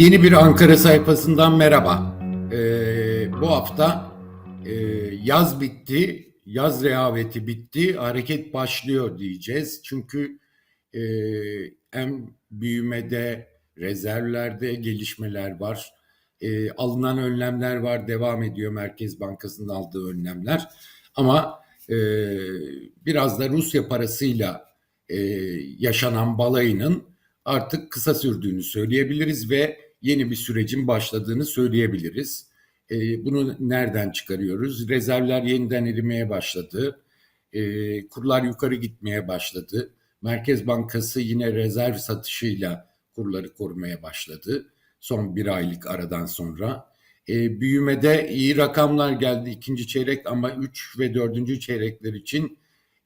Yeni bir Ankara sayfasından merhaba. Ee, bu hafta e, yaz bitti, yaz rehaveti bitti, hareket başlıyor diyeceğiz. Çünkü e, hem büyümede, rezervlerde gelişmeler var. E, alınan önlemler var, devam ediyor Merkez Bankası'nın aldığı önlemler. Ama e, biraz da Rusya parasıyla e, yaşanan balayının artık kısa sürdüğünü söyleyebiliriz ve yeni bir sürecin başladığını söyleyebiliriz. E, bunu nereden çıkarıyoruz? Rezervler yeniden erimeye başladı. E, kurlar yukarı gitmeye başladı. Merkez Bankası yine rezerv satışıyla kurları korumaya başladı. Son bir aylık aradan sonra. E, büyümede iyi rakamlar geldi ikinci çeyrek ama üç ve dördüncü çeyrekler için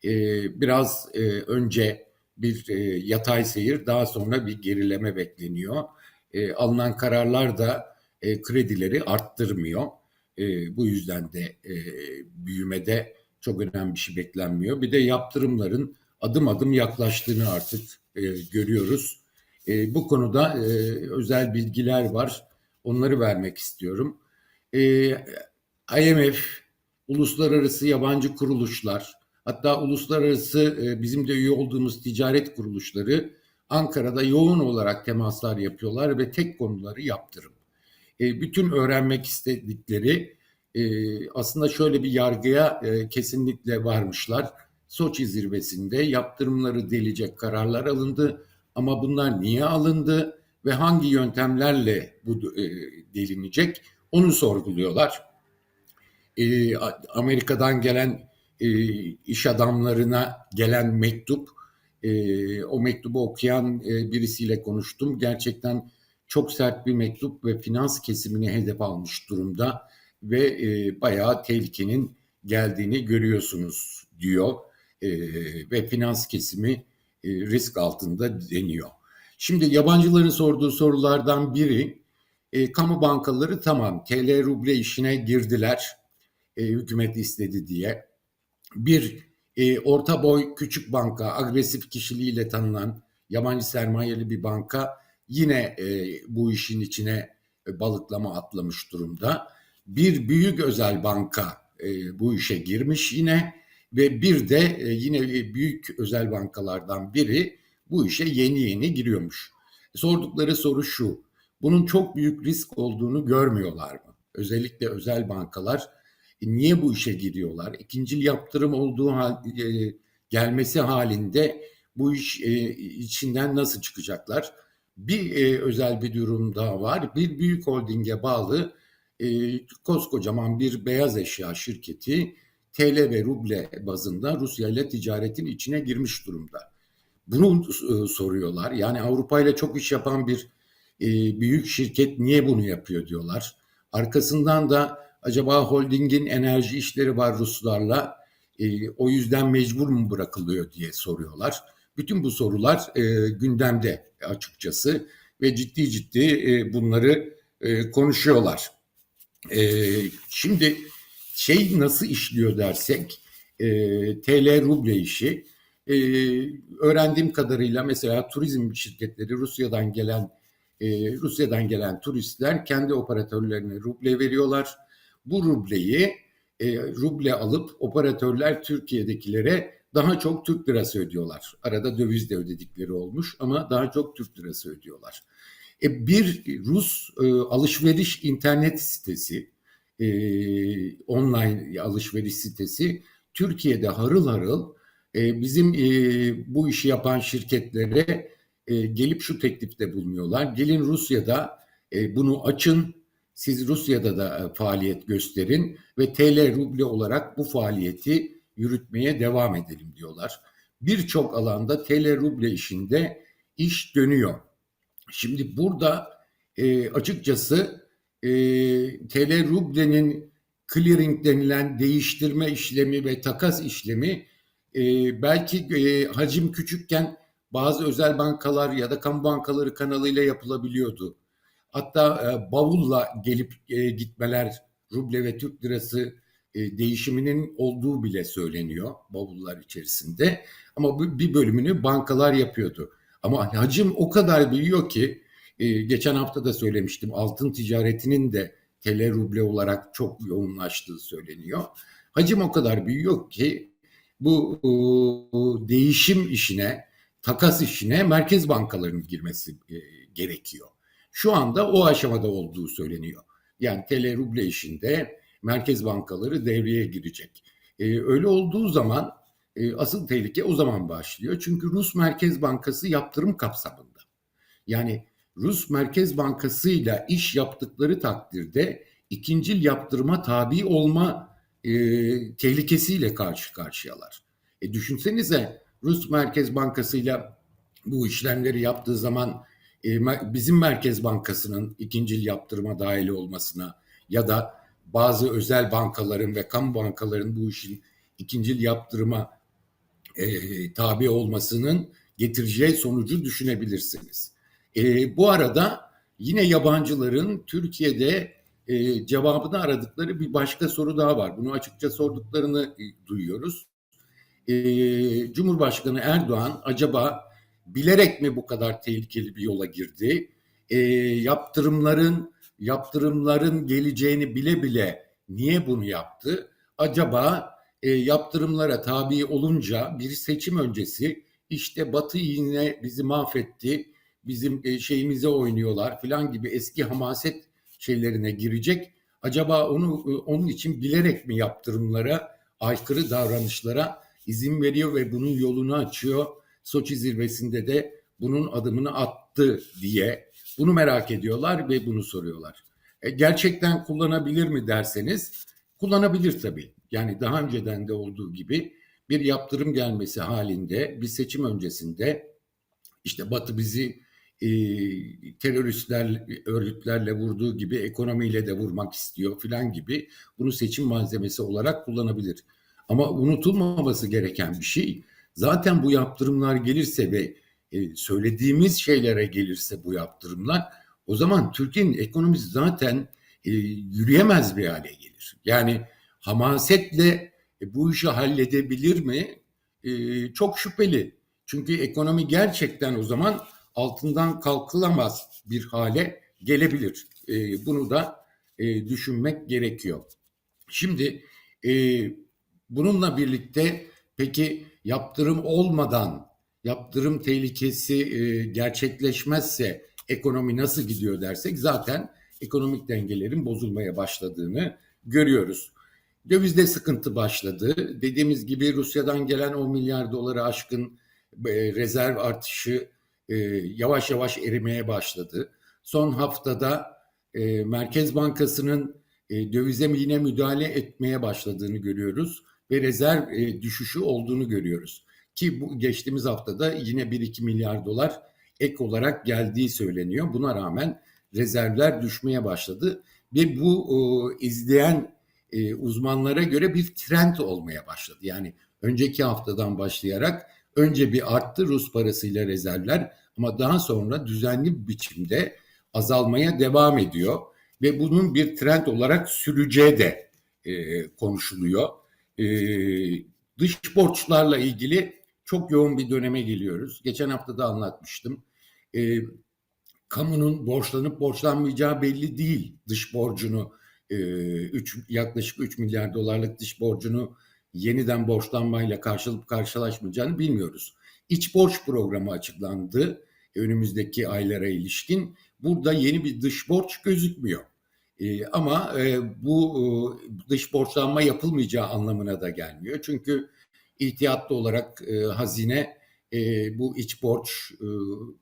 e, biraz e, önce bir e, yatay seyir daha sonra bir gerileme bekleniyor. E, alınan kararlar da e, kredileri arttırmıyor. E, bu yüzden de e, büyümede çok önemli bir şey beklenmiyor. Bir de yaptırımların adım adım yaklaştığını artık e, görüyoruz. E, bu konuda e, özel bilgiler var. Onları vermek istiyorum. E, IMF, uluslararası yabancı kuruluşlar, hatta uluslararası e, bizim de üye olduğumuz ticaret kuruluşları Ankara'da yoğun olarak temaslar yapıyorlar ve tek konuları yaptırım. E, bütün öğrenmek istedikleri e, aslında şöyle bir yargıya e, kesinlikle varmışlar. Soçi zirvesinde yaptırımları delecek kararlar alındı ama bunlar niye alındı ve hangi yöntemlerle bu e, delinecek onu sorguluyorlar. E, Amerika'dan gelen e, iş adamlarına gelen mektup, e, o mektubu okuyan e, birisiyle konuştum. Gerçekten çok sert bir mektup ve finans kesimini hedef almış durumda ve e, bayağı tehlikenin geldiğini görüyorsunuz diyor e, ve finans kesimi e, risk altında deniyor. Şimdi yabancıların sorduğu sorulardan biri e, kamu bankaları tamam TL ruble işine girdiler e, hükümet istedi diye. Bir e, orta boy küçük banka agresif kişiliğiyle tanınan yabancı sermayeli bir banka yine e, bu işin içine e, balıklama atlamış durumda. Bir büyük özel banka e, bu işe girmiş yine ve bir de e, yine büyük özel bankalardan biri bu işe yeni yeni giriyormuş. Sordukları soru şu. Bunun çok büyük risk olduğunu görmüyorlar mı? Özellikle özel bankalar e, niye bu işe giriyorlar? İkincil yaptırım olduğu hal, e, gelmesi halinde bu iş e, içinden nasıl çıkacaklar? Bir e, özel bir durum daha var. Bir büyük holdinge bağlı e, koskocaman bir beyaz eşya şirketi TL ve ruble bazında Rusya ile ticaretin içine girmiş durumda. Bunu e, soruyorlar. Yani Avrupa ile çok iş yapan bir e, büyük şirket niye bunu yapıyor diyorlar. Arkasından da acaba holdingin enerji işleri var Ruslarla e, o yüzden mecbur mu bırakılıyor diye soruyorlar. Bütün bu sorular e, gündemde açıkçası ve ciddi ciddi e, bunları e, konuşuyorlar. E, şimdi şey nasıl işliyor dersek e, TL ruble işi e, öğrendiğim kadarıyla mesela turizm şirketleri Rusya'dan gelen e, Rusya'dan gelen turistler kendi operatörlerine ruble veriyorlar. Bu rubleyi e, ruble alıp operatörler Türkiye'dekilere daha çok Türk lirası ödüyorlar. Arada döviz de ödedikleri olmuş ama daha çok Türk lirası ödüyorlar. E, bir Rus e, alışveriş internet sitesi, e, online alışveriş sitesi Türkiye'de harıl harıl e, bizim e, bu işi yapan şirketlere e, gelip şu teklifte bulunuyorlar. Gelin Rusya'da e, bunu açın, siz Rusya'da da e, faaliyet gösterin ve TL ruble olarak bu faaliyeti yürütmeye devam edelim diyorlar. Birçok alanda TL ruble işinde iş dönüyor. Şimdi burada e, açıkçası e, TL rublenin clearing denilen değiştirme işlemi ve takas işlemi e, belki e, hacim küçükken bazı özel bankalar ya da kamu bankaları kanalıyla yapılabiliyordu. Hatta e, bavulla gelip e, gitmeler ruble ve Türk lirası e, değişiminin olduğu bile söyleniyor bavullar içerisinde. Ama bu bir bölümünü bankalar yapıyordu. Ama hacim o kadar büyüyor ki E, geçen hafta da söylemiştim altın ticaretinin de TL ruble olarak çok yoğunlaştığı söyleniyor. Hacim o kadar büyüyor ki bu e, değişim işine, takas işine merkez bankalarının girmesi e, gerekiyor. Şu anda o aşamada olduğu söyleniyor. Yani TL ruble işinde merkez bankaları devreye girecek. E, öyle olduğu zaman e, asıl tehlike o zaman başlıyor. Çünkü Rus Merkez Bankası yaptırım kapsamında. Yani Rus Merkez Bankası ile iş yaptıkları takdirde ikincil yaptırıma tabi olma e, tehlikesiyle karşı karşıyalar. E, düşünsenize Rus Merkez Bankası ile bu işlemleri yaptığı zaman bizim Merkez Bankası'nın ikincil yaptırıma dahil olmasına ya da bazı özel bankaların ve kamu bankaların bu işin ikincil yaptırıma e, tabi olmasının getireceği sonucu düşünebilirsiniz. E, bu arada yine yabancıların Türkiye'de e, cevabını aradıkları bir başka soru daha var. Bunu açıkça sorduklarını e, duyuyoruz. E, Cumhurbaşkanı Erdoğan acaba bilerek mi bu kadar tehlikeli bir yola girdi? E, yaptırımların yaptırımların geleceğini bile bile niye bunu yaptı? Acaba e, yaptırımlara tabi olunca bir seçim öncesi işte Batı yine bizi mahvetti, bizim e, şeyimize oynuyorlar filan gibi eski hamaset şeylerine girecek. Acaba onu e, onun için bilerek mi yaptırımlara, aykırı davranışlara izin veriyor ve bunun yolunu açıyor. Soçi zirvesinde de bunun adımını attı diye bunu merak ediyorlar ve bunu soruyorlar. E, gerçekten kullanabilir mi derseniz kullanabilir tabii. Yani daha önceden de olduğu gibi bir yaptırım gelmesi halinde bir seçim öncesinde işte Batı bizi e, teröristler örgütlerle vurduğu gibi ekonomiyle de vurmak istiyor filan gibi bunu seçim malzemesi olarak kullanabilir. Ama unutulmaması gereken bir şey zaten bu yaptırımlar gelirse ve e, söylediğimiz şeylere gelirse bu yaptırımlar o zaman Türkiye'nin ekonomisi zaten e, yürüyemez bir hale gelir. Yani hamasetle e, bu işi halledebilir mi? Çok şüpheli. Çünkü ekonomi gerçekten o zaman altından kalkılamaz bir hale gelebilir. Bunu da düşünmek gerekiyor. Şimdi bununla birlikte peki yaptırım olmadan yaptırım tehlikesi e, gerçekleşmezse ekonomi nasıl gidiyor dersek zaten ekonomik dengelerin bozulmaya başladığını görüyoruz. Dövizde sıkıntı başladı. Dediğimiz gibi Rusya'dan gelen 10 milyar doları aşkın e, rezerv artışı e, yavaş yavaş erimeye başladı. Son haftada Merkez Bankası'nın e, dövize yine müdahale etmeye başladığını görüyoruz ve rezerv e, düşüşü olduğunu görüyoruz. Ki bu geçtiğimiz haftada yine 1-2 milyar dolar ek olarak geldiği söyleniyor. Buna rağmen rezervler düşmeye başladı ve bu e, izleyen e, uzmanlara göre bir trend olmaya başladı. Yani önceki haftadan başlayarak önce bir arttı Rus parasıyla rezervler ama daha sonra düzenli bir biçimde azalmaya devam ediyor ve bunun bir trend olarak süreceği de e, konuşuluyor. E, dış borçlarla ilgili çok yoğun bir döneme geliyoruz. Geçen hafta da anlatmıştım. E, kamunun borçlanıp borçlanmayacağı belli değil. Dış borcunu e, üç, yaklaşık 3 milyar dolarlık dış borcunu yeniden borçlanmayla karşılıp karşılaşmayacağını bilmiyoruz. İç borç programı açıklandı önümüzdeki aylara ilişkin. Burada yeni bir dış borç gözükmüyor. E, ama e, bu e, dış borçlanma yapılmayacağı anlamına da gelmiyor. Çünkü ihtiyatlı olarak e, hazine bu iç borç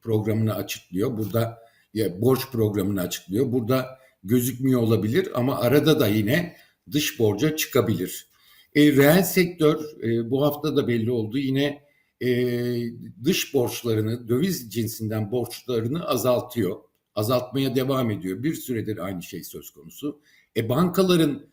programını açıklıyor. Burada ya, borç programını açıklıyor. Burada gözükmüyor olabilir ama arada da yine dış borca çıkabilir. E, reel sektör e, bu hafta da belli oldu. Yine e, dış borçlarını, döviz cinsinden borçlarını azaltıyor. Azaltmaya devam ediyor. Bir süredir aynı şey söz konusu. E, bankaların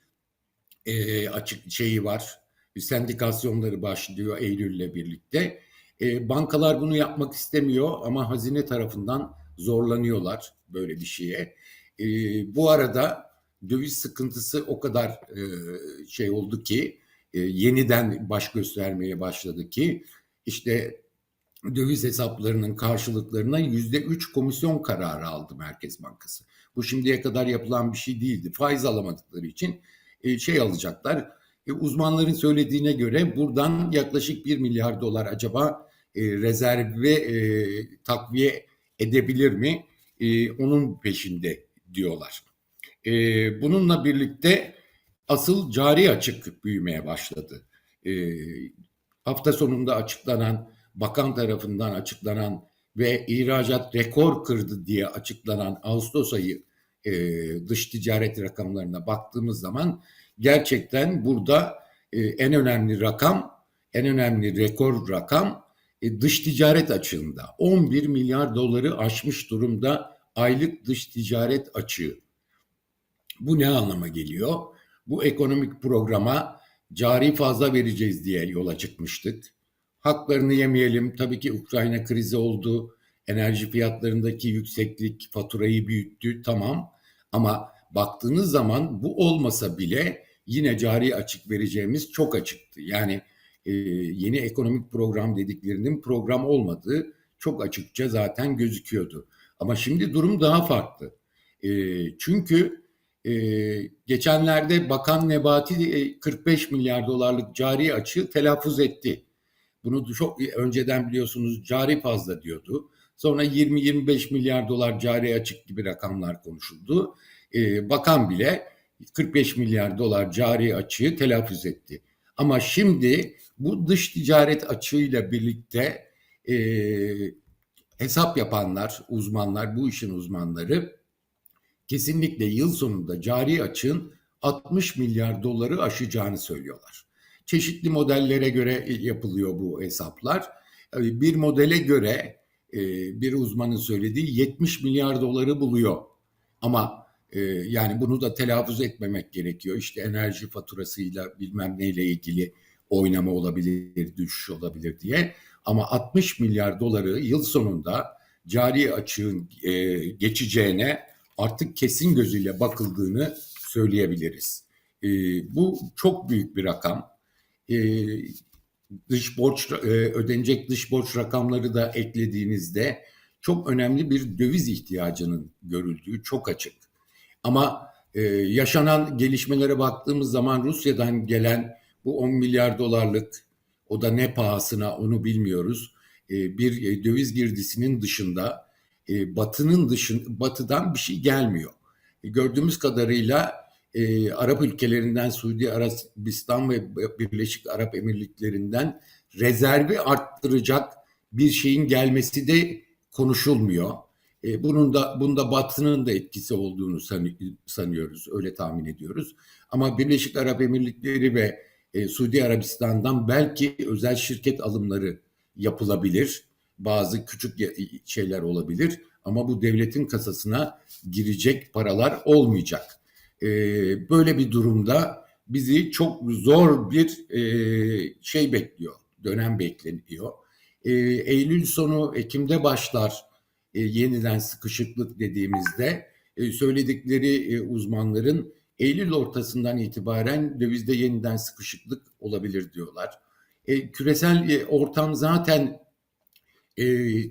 e, açık şeyi var. Sendikasyonları başlıyor Eylül'le birlikte. E, bankalar bunu yapmak istemiyor ama hazine tarafından zorlanıyorlar böyle bir şeye. E, bu arada döviz sıkıntısı o kadar e, şey oldu ki e, yeniden baş göstermeye başladı ki işte döviz hesaplarının karşılıklarına yüzde üç komisyon kararı aldı Merkez Bankası. Bu şimdiye kadar yapılan bir şey değildi. Faiz alamadıkları için e, şey alacaklar. E, uzmanların söylediğine göre buradan yaklaşık 1 milyar dolar acaba e, rezerve takviye edebilir mi? Onun peşinde diyorlar. Bununla birlikte asıl cari açık büyümeye başladı. Hafta sonunda açıklanan, bakan tarafından açıklanan ve ihracat rekor kırdı diye açıklanan Ağustos ayı e, dış ticaret rakamlarına baktığımız zaman gerçekten burada e, en önemli rakam, en önemli rekor rakam e, dış ticaret açığında. 11 milyar doları aşmış durumda aylık dış ticaret açığı. Bu ne anlama geliyor? Bu ekonomik programa cari fazla vereceğiz diye yola çıkmıştık. Haklarını yemeyelim. Tabii ki Ukrayna krizi oldu. Enerji fiyatlarındaki yükseklik faturayı büyüttü. Tamam. Ama baktığınız zaman bu olmasa bile yine cari açık vereceğimiz çok açıktı. Yani e, yeni ekonomik program dediklerinin program olmadığı çok açıkça zaten gözüküyordu. Ama şimdi durum daha farklı. E, çünkü e, geçenlerde Bakan Nebati 45 milyar dolarlık cari açığı telaffuz etti. Bunu çok önceden biliyorsunuz cari fazla diyordu. Sonra 20-25 milyar dolar cari açık gibi rakamlar konuşuldu. E, bakan bile 45 milyar dolar cari açığı telaffuz etti. Ama şimdi bu dış ticaret açığıyla birlikte e, hesap yapanlar, uzmanlar, bu işin uzmanları kesinlikle yıl sonunda cari açığın 60 milyar doları aşacağını söylüyorlar. Çeşitli modellere göre yapılıyor bu hesaplar. Bir modele göre e, bir uzmanın söylediği 70 milyar doları buluyor. Ama e, yani bunu da telaffuz etmemek gerekiyor. İşte enerji faturasıyla bilmem neyle ilgili oynama olabilir, düşüş olabilir diye. Ama 60 milyar doları yıl sonunda cari açığın e, geçeceğine artık kesin gözüyle bakıldığını söyleyebiliriz. E, bu çok büyük bir rakam. E, dış borç e, ödenecek dış borç rakamları da eklediğinizde çok önemli bir döviz ihtiyacının görüldüğü çok açık. Ama e, yaşanan gelişmelere baktığımız zaman Rusya'dan gelen bu 10 milyar dolarlık o da ne pahasına onu bilmiyoruz. E, bir döviz girdisinin dışında batının dışın batıdan bir şey gelmiyor. Gördüğümüz kadarıyla e, Arap ülkelerinden Suudi Arabistan ve Birleşik Arap Emirlikleri'nden rezervi arttıracak bir şeyin gelmesi de konuşulmuyor. E, bunun da bunda Batı'nın da etkisi olduğunu sanıyoruz, öyle tahmin ediyoruz. Ama Birleşik Arap Emirlikleri ve e, Suudi Arabistan'dan belki özel şirket alımları yapılabilir. Bazı küçük şeyler olabilir ama bu devletin kasasına girecek paralar olmayacak. E, böyle bir durumda bizi çok zor bir e, şey bekliyor, dönem bekleniyor. E, Eylül sonu Ekim'de başlar e, yeniden sıkışıklık dediğimizde e, söyledikleri e, uzmanların Eylül ortasından itibaren dövizde yeniden sıkışıklık olabilir diyorlar. E, küresel e, ortam zaten e,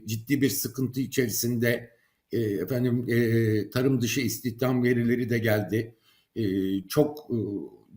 ciddi bir sıkıntı içerisinde. E, efendim e, tarım dışı istihdam verileri de geldi. E, çok e,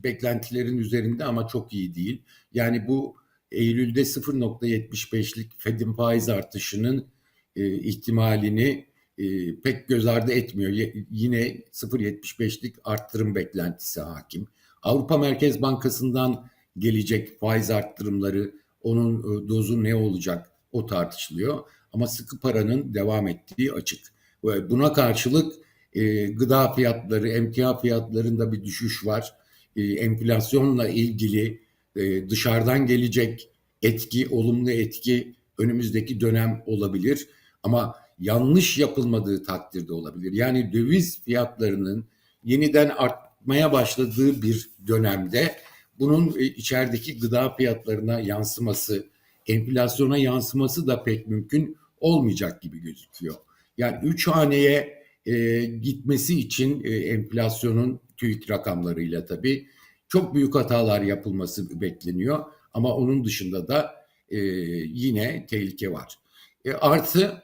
beklentilerin üzerinde ama çok iyi değil. Yani bu Eylül'de 0.75'lik Fed'in faiz artışının e, ihtimalini e, pek göz ardı etmiyor. Y- yine 0.75'lik arttırım beklentisi hakim. Avrupa Merkez Bankası'ndan gelecek faiz arttırımları, onun e, dozu ne olacak o tartışılıyor. Ama sıkı paranın devam ettiği açık. Buna karşılık e, gıda fiyatları, emtia fiyatlarında bir düşüş var. E, enflasyonla ilgili e, dışarıdan gelecek etki, olumlu etki önümüzdeki dönem olabilir. Ama yanlış yapılmadığı takdirde olabilir. Yani döviz fiyatlarının yeniden artmaya başladığı bir dönemde bunun e, içerideki gıda fiyatlarına yansıması, enflasyona yansıması da pek mümkün olmayacak gibi gözüküyor. Yani üç haneye e, gitmesi için e, enflasyonun TÜİK rakamlarıyla tabii çok büyük hatalar yapılması bekleniyor. Ama onun dışında da e, yine tehlike var. E, artı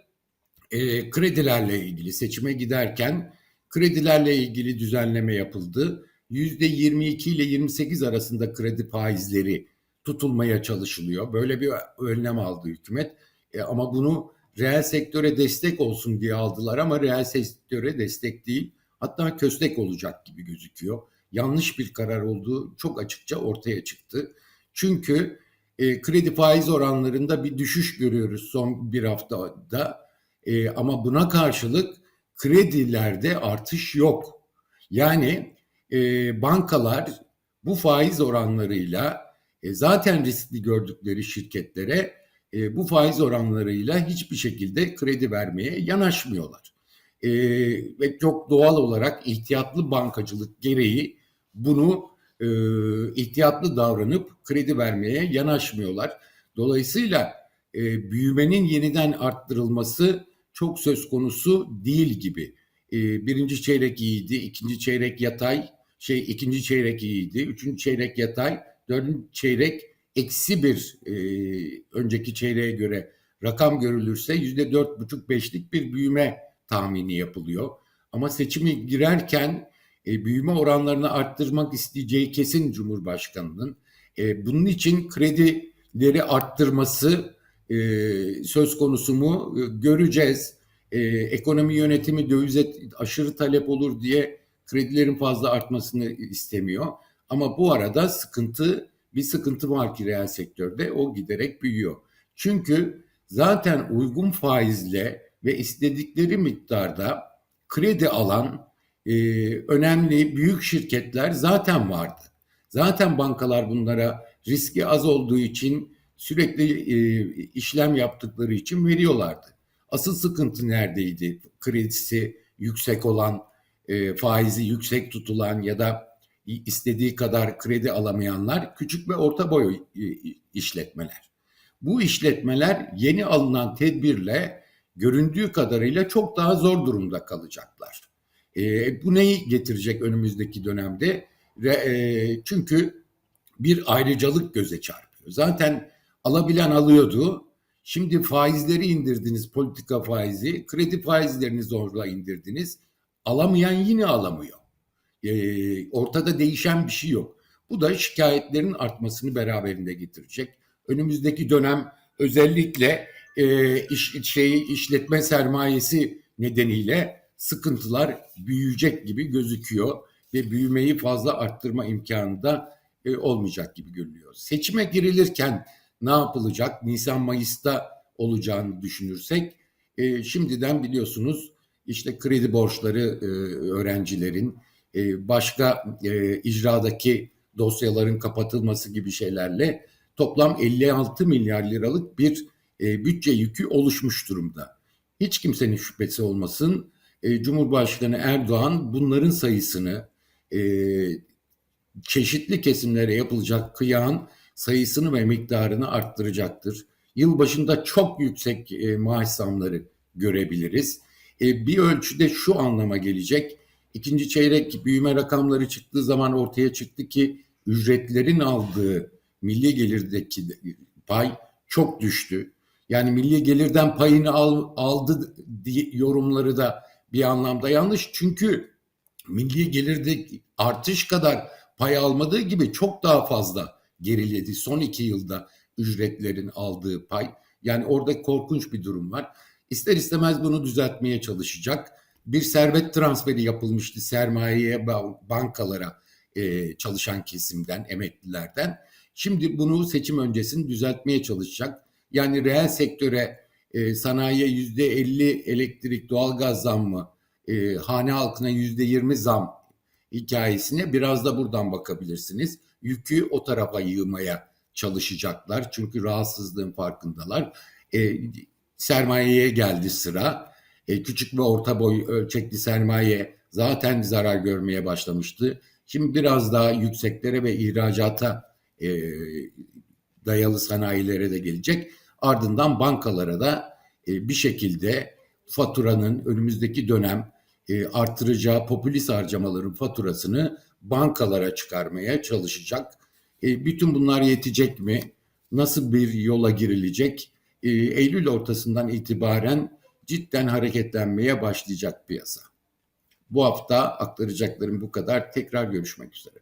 e, kredilerle ilgili seçime giderken kredilerle ilgili düzenleme yapıldı. %22 ile 28 arasında kredi faizleri tutulmaya çalışılıyor. Böyle bir önlem aldı hükümet. E, ama bunu reel sektöre destek olsun diye aldılar ama reel sektöre destek değil. Hatta köstek olacak gibi gözüküyor. Yanlış bir karar olduğu çok açıkça ortaya çıktı. Çünkü e, kredi faiz oranlarında bir düşüş görüyoruz son bir haftada. E, ama buna karşılık kredilerde artış yok. Yani e, bankalar bu faiz oranlarıyla e, zaten riskli gördükleri şirketlere e, bu faiz oranlarıyla hiçbir şekilde kredi vermeye yanaşmıyorlar. E, ve çok doğal olarak ihtiyatlı bankacılık gereği bunu e, ihtiyatlı davranıp kredi vermeye yanaşmıyorlar. Dolayısıyla e, büyümenin yeniden arttırılması çok söz konusu değil gibi. E, birinci çeyrek iyiydi, ikinci çeyrek yatay, şey ikinci çeyrek iyiydi, üçüncü çeyrek yatay, dördüncü çeyrek eksi bir e, önceki çeyreğe göre rakam görülürse yüzde dört buçuk beşlik bir büyüme tahmini yapılıyor. Ama seçimi girerken e, büyüme oranlarını arttırmak isteyeceği kesin Cumhurbaşkanı'nın. E, bunun için kredileri arttırması e, söz konusu mu e, göreceğiz. E, ekonomi yönetimi dövize aşırı talep olur diye kredilerin fazla artmasını istemiyor. Ama bu arada sıkıntı bir sıkıntı var ki reel sektörde o giderek büyüyor. Çünkü zaten uygun faizle ve istedikleri miktarda kredi alan e, önemli büyük şirketler zaten vardı. Zaten bankalar bunlara riski az olduğu için sürekli e, işlem yaptıkları için veriyorlardı. Asıl sıkıntı neredeydi? Kredisi yüksek olan, e, faizi yüksek tutulan ya da istediği kadar kredi alamayanlar küçük ve orta boy işletmeler. Bu işletmeler yeni alınan tedbirle göründüğü kadarıyla çok daha zor durumda kalacaklar. E, bu neyi getirecek önümüzdeki dönemde? Re, e, çünkü bir ayrıcalık göze çarpıyor. Zaten alabilen alıyordu. Şimdi faizleri indirdiniz, politika faizi, kredi faizlerini zorla indirdiniz. Alamayan yine alamıyor. E, ortada değişen bir şey yok. Bu da şikayetlerin artmasını beraberinde getirecek. Önümüzdeki dönem özellikle e, iş, şeyi işletme sermayesi nedeniyle sıkıntılar büyüyecek gibi gözüküyor ve büyümeyi fazla arttırma imkanı da e, olmayacak gibi görünüyor. Seçime girilirken ne yapılacak? Nisan Mayıs'ta olacağını düşünürsek e, şimdiden biliyorsunuz işte kredi borçları e, öğrencilerin e, başka e, icradaki dosyaların kapatılması gibi şeylerle toplam 56 milyar liralık bir e, bütçe yükü oluşmuş durumda. Hiç kimsenin şüphesi olmasın. Cumhurbaşkanı Erdoğan bunların sayısını çeşitli kesimlere yapılacak kıyağın sayısını ve miktarını arttıracaktır. Yılbaşında çok yüksek e, maaş zamları görebiliriz. Bir ölçüde şu anlama gelecek. İkinci çeyrek büyüme rakamları çıktığı zaman ortaya çıktı ki ücretlerin aldığı milli gelirdeki pay çok düştü. Yani milli gelirden payını al, aldı yorumları da bir anlamda yanlış. Çünkü milli gelirde artış kadar pay almadığı gibi çok daha fazla geriledi son iki yılda ücretlerin aldığı pay. Yani orada korkunç bir durum var. İster istemez bunu düzeltmeye çalışacak. Bir servet transferi yapılmıştı sermayeye bankalara e, çalışan kesimden, emeklilerden. Şimdi bunu seçim öncesini düzeltmeye çalışacak. Yani reel sektöre, e, sanayiye yüzde elli elektrik, doğalgaz zammı, e, hane halkına yüzde yirmi zam hikayesine biraz da buradan bakabilirsiniz. Yükü o tarafa yığmaya çalışacaklar. Çünkü rahatsızlığın farkındalar. E, sermayeye geldi sıra. E, küçük ve orta boy ölçekli sermaye zaten zarar görmeye başlamıştı. Şimdi biraz daha yükseklere ve ihracata e, dayalı sanayilere de gelecek. Ardından bankalara da e, bir şekilde faturanın önümüzdeki dönem e, artıracağı popülist harcamaların faturasını bankalara çıkarmaya çalışacak. E, bütün bunlar yetecek mi? Nasıl bir yola girilecek? e, Eylül ortasından itibaren cidden hareketlenmeye başlayacak piyasa. Bu hafta aktaracaklarım bu kadar. Tekrar görüşmek üzere.